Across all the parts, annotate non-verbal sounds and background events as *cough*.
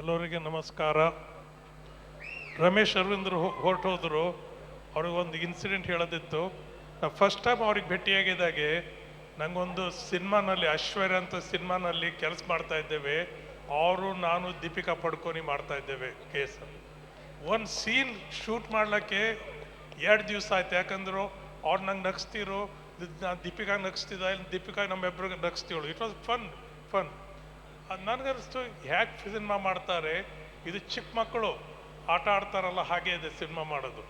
ಎಲ್ಲರಿಗೆ ನಮಸ್ಕಾರ. ರಮೇಶ್ ಅರವಿಂದ್ರು ಹೊರಟೋದ್ರು ಅವ್ರಿಗೊಂದು ಇನ್ಸಿಡೆಂಟ್ ಹೇಳೋದಿತ್ತು. ಫಸ್ಟ್ ಟೈಮ್ ಅವ್ರಿಗೆ ಭೇಟಿಯಾಗಿದ್ದಾಗೆ ನಂಗೊಂದು ಸಿನಿಮಾನಲ್ಲಿ, ಐಶ್ವರ್ಯ ಅಂತ ಸಿನಿಮಾನಲ್ಲಿ ಕೆಲಸ ಮಾಡ್ತಾ ಇದ್ದೇವೆ. ಅವರು, ನಾನು, ದೀಪಿಕಾ ಪಡ್ಕೋನಿ ಮಾಡ್ತಾ ಇದ್ದೇವೆ ಕೇಸ್ ಒಂದು ಸೀನ್ ಶೂಟ್ ಮಾಡ್ಲಿಕ್ಕೆ ಎರಡು ದಿವಸ ಆಯ್ತು. ಯಾಕಂದ್ರು ಅವ್ರು ನಂಗೆ ನಗಿಸ್ತಿರು. ದೀಪಿಕಾ ನಗಿಸ್ತಿದ್ದ ಇಲ್ಲಿ ದೀಪಿಕಾ ನಮ್ಮಿಬ್ಬರಿಗೆ ನಗಿಸ್ತೀವಳು. ಇಟ್ ವಾಸ್ ಫನ್ ಫನ್ ನನಗನ್ನಿಸ್ತು ಹ್ಯಾಕ್ ಸಿನಿಮಾ ಮಾಡ್ತಾರೆ? ಇದು ಚಿಕ್ಕ ಮಕ್ಕಳು ಆಟ ಆಡ್ತಾರಲ್ಲ, ಹಾಗೆ ಇದೆ ಸಿನಿಮಾ ಮಾಡೋದು.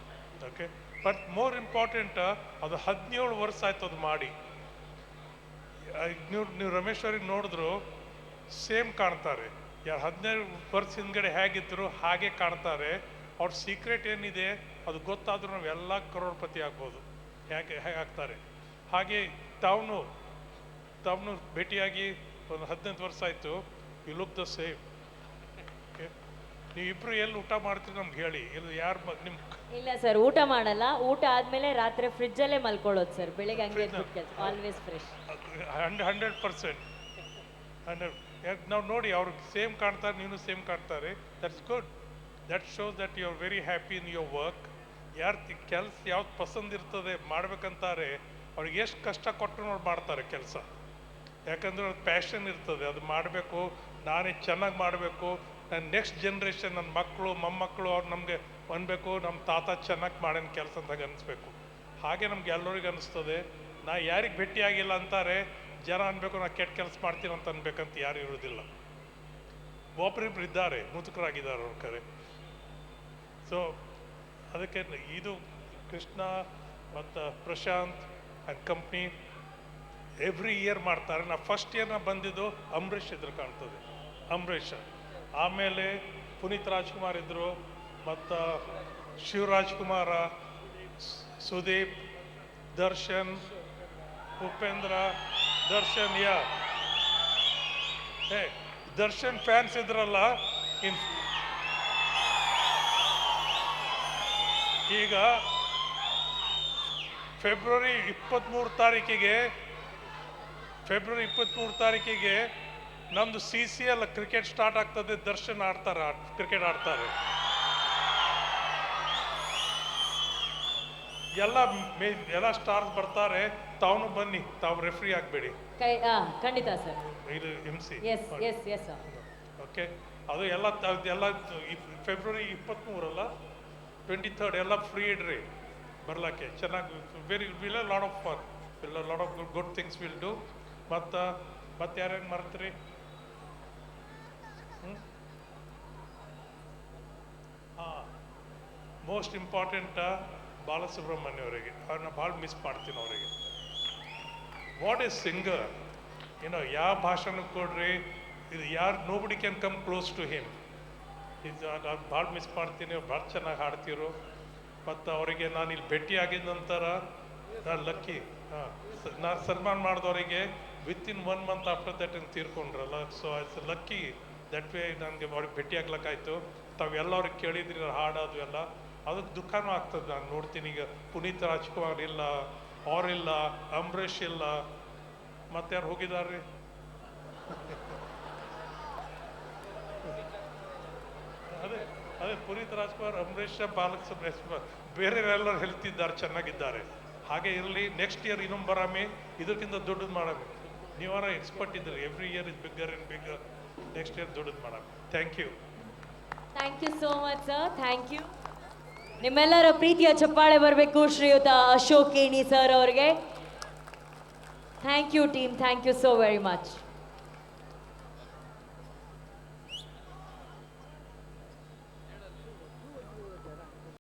ಓಕೆ ಬಟ್ ಮೋರ್ ಇಂಪಾರ್ಟೆಂಟ್ ಅದು ಹದಿನೇಳು ವರ್ಷ ಆಯ್ತು ಅದು ಮಾಡಿ. ನೀವು ನೀವು ರಮೇಶ್ ನೋಡಿದ್ರು, ಸೇಮ್ ಕಾಣ್ತಾರೆ. ಯಾರು ಹದಿನೈದು ವರ್ಷ ಹಿಂದ್ಗಡೆ ಹೇಗಿದ್ರು, ಹಾಗೆ ಕಾಣ್ತಾರೆ. ಅವ್ರ ಸೀಕ್ರೆಟ್ ಏನಿದೆ, ಅದು ಗೊತ್ತಾದರೂ ನಾವೆಲ್ಲ ಕರೋಡ್ಪತಿ ಆಗ್ಬೋದು. ಹೇಗೆ ಹೇಗೆ ಆಗ್ತಾರೆ? ಹಾಗೆ ತಾವನು ತಾವನು ಭೇಟಿಯಾಗಿ ಒಂದು ಹದಿನೈದು ವರ್ಷ ಆಯಿತು ಯು ಲುಕ್ ದ ಸೇಮ್ ನೀವು ಇಬ್ರು ಎಲ್ಲಿ ಊಟ ಮಾಡ್ತೀರಿ ನಮ್ಗೆ ಹೇಳಿ. ಇಲ್ಲಿ ಯಾರು ನಿಮ್ಮ ಇಲ್ಲ ಸರ್ ಊಟ ಮಾಡಲ್ಲ. ಊಟ ಆದ್ಮೇಲೆ ರಾತ್ರಿ ಫ್ರಿಜ್ಜಲ್ಲೇ ಮಲ್ಕೊಳ್ಳೋದು ಸರ್. ಬೆಳಿಗ್ಗೆ ಹಂಗೆ always fresh hundred percent hundred ನಾವು ನೋಡಿ ಅವ್ರಿಗೆ ಸೇಮ್ ಕಾಣ್ತಾರೆ ನೀನು ಸೇಮ್ ಕಾಣ್ತಾರೆ. That's good that shows that you are very happy in your work ಯಾರು ಕೆಲಸ ಯಾವ್ದು ಪಸಂದ್ ಇರ್ತದೆ ಮಾಡ್ಬೇಕಂತಾರೆ ಅವ್ರಿಗೆ ಎಷ್ಟು ಕಷ್ಟ ಕೊಟ್ಟು ನೋಡಿ ಮಾಡ್ತಾರೆ ಕೆಲಸ. ಯಾಕಂದ್ರೆ ಅದು ಪ್ಯಾಷನ್ ಇರ್ತದೆ. ಅದು ಮಾಡಬೇಕು, ನಾನೇ ಚೆನ್ನಾಗಿ ಮಾಡಬೇಕು. ನನ್ನ ನೆಕ್ಸ್ಟ್ ಜನ್ರೇಷನ್ ನನ್ನ ಮಕ್ಕಳು ಮೊಮ್ಮಕ್ಕಳು ಅವ್ರು ನಮಗೆ ಅನ್ನಬೇಕು ನಮ್ಮ ತಾತ ಚೆನ್ನಾಗಿ ಮಾಡಿನ ಕೆಲಸ ಅಂತ ಅನಿಸ್ಬೇಕು. ಹಾಗೆ ನಮ್ಗೆ ಎಲ್ಲರಿಗೂ ಅನಿಸ್ತದೆ. ನಾ ಯಾರಿಗೆ ಭೇಟಿಯಾಗಿಲ್ಲ ಅಂತಾರೆ, ಜನ ಅನ್ಬೇಕು, ನಾ ಕೆಟ್ಟ ಕೆಲಸ ಮಾಡ್ತೀನಿ ಅಂತ ಅನ್ಬೇಕಂತ ಯಾರು ಇರೋದಿಲ್ಲ. ಒಬ್ಬರಿಬ್ರು ಇದ್ದಾರೆ, ಮುದುಕರಾಗಿದ್ದಾರೆ ಅವ್ರ ಕರೆ. ಸೊ ಅದಕ್ಕೆ ಇದು ಕೃಷ್ಣ ಮತ್ತು Prashanth and company every year ಮಾಡ್ತಾರೆ. ನಾ ಫಸ್ಟ್ ಇಯರ್ನ ಬಂದಿದ್ದು ಅಂಬರೀಷ್ ಇದ್ರು ಕಾಣ್ತದೆ. ಅಂಬರೀಷ್. ಆಮೇಲೆ ಪುನೀತ್ ರಾಜ್ಕುಮಾರ್ ಇದ್ದರು ಮತ್ತು Shivaraj Kumar Sudeep, Darshan, Upendra, Darshan, yeah? Hey, Darshan fans ಇದ್ರಲ್ಲ, ಇನ್ ಈಗ ಫೆಬ್ರವರಿ ಇಪ್ಪತ್ತ್ಮೂರು ತಾರೀಕಿಗೆ ಫೆಬ್ರವರಿ ಇಪ್ಪತ್ತ್ಮೂರು ತಾರೀಕಿಗೆ ನಮ್ದು C C L cricket start ಆಗ್ತದೆ ದರ್ಶನ್ ಆಡ್ತಾರೆ ಕ್ರಿಕೆಟ್ ಆಡ್ತಾರೆ. ಎಲ್ಲ ಎಲ್ಲ ಸ್ಟಾರ್ಸ್ ಬರ್ತಾರೆ ತಾವು ಬನ್ನಿ ತಾವು ರೆಫ್ರಿ ಆಗಬೇಡಿ. ಖಂಡಿತ ಸರ್. ಇದು ಹಿಂಸಿ ಸರ್ ಓಕೆ ಅದು ಎಲ್ಲ ಎಲ್ಲ ಫೆಬ್ರವರಿ ಇಪ್ಪತ್ತ್ಮೂರಲ್ಲ ಟ್ವೆಂಟಿ ಥರ್ಡ್ ಎಲ್ಲ ಫ್ರೀ ಇಡ್ರಿ ಬರ್ಲಕ್ಕೆ ಚೆನ್ನಾಗಿ very will lot of fun will lot of good good things will do ಮತ್ತು ಭತ್ತ ಯಾರ್ಯಾರು ಮರ್ತ್ರಿ? ಹಾಂ. ಮೋಸ್ಟ್ ಇಂಪಾರ್ಟೆಂಟ್ ಬಾಲಸುಬ್ರಹ್ಮಣ್ಯ ಅವರಿಗೆ. ಅವ್ರನ್ನ ಭಾಳ ಮಿಸ್ ಮಾಡ್ತೀನಿ ಅವರಿಗೆ. ವಾಟ್ ಈಸ್ ಸಿಂಗರ್ ಏನೋ ಯಾವ ಭಾಷಣ ಕೊಡ್ರಿ, ಇದು ಯಾರು nobody can come close to him ಇದು ನಾನು ಭಾಳ ಮಿಸ್ ಮಾಡ್ತೀನಿ ಭಾಳ ಚೆನ್ನಾಗಿ ಹಾಡ್ತಿರು ಮತ್ತು ಅವರಿಗೆ ನಾನು ಇಲ್ಲಿ ಭೇಟಿ ಆಗಿದ ನಂತರ ಲಕ್ಕಿ ಹಾಂ. ನಾನು ಸನ್ಮಾನ ಮಾಡಿದವರಿಗೆ within one month after that in ತೀರ್ಕೊಂಡ್ರಲ್ಲ so it's lucky that way ನನಗೆ ಅವ್ರಿಗೆ ಭೇಟಿ ಆಗ್ಲಕ್ಕಾಯ್ತು. ತಾವೆಲ್ಲವ್ರಿಗೆ ಕೇಳಿದ್ರಿ ಹಾಡು ಅದು ಎಲ್ಲ. ಅದಕ್ಕೆ ದುಃಖನೂ ಆಗ್ತದೆ. ನಾನು ನೋಡ್ತೀನಿ ಈಗ ಪುನೀತ್ ರಾಜ್ಕುಮಾರ್ ಇಲ್ಲ ಅವರಿಲ್ಲ ಅಂಬರೀಷ್ ಇಲ್ಲ. ಮತ್ತೆ ಯಾರು ಹೋಗಿದಾರ್ರಿ? *laughs* ಅದೇ ಅದೇ ಪುನೀತ್ ರಾಜ್ಕುಮಾರ್, ಅಂಬರೀಷ್ ಬಾಲಕ್ ಸುಬ್ರಹ್ಮಣ್ಯ ಬೇರೆಯವರೆಲ್ಲರೂ ಹೇಳ್ತಿದ್ದಾರೆ, ಚೆನ್ನಾಗಿದ್ದಾರೆ. ಹಾಗೆ ಇರಲಿ ನೆಕ್ಸ್ಟ್ ಇಯರ್ ಇನ್ನೊಂದು ಬರಾಮಿ, ಇದಕ್ಕಿಂತ ದೊಡ್ಡದು ಮಾಡಬೇಕು. ನೀವಾರ ಎಕ್ಸ್ಪರ್ಟ್ ಇದ್ದೀರಿ every year is bigger in bigger next year ದೊಡ್ಡದು ಮಾಡಬೇಕು. Thank you thank you so much sir thank you ನಿಮ್ಮೆಲ್ಲರ ಪ್ರೀತಿಯ ಚಪ್ಪಾಳೆ ಬರಬೇಕು ಶ್ರೀಯುತ ಅಶೋಕ್ ಕೇಣಿ ಸರ್ ಅವ್ರಿಗೆ. Thank you team thank you so very much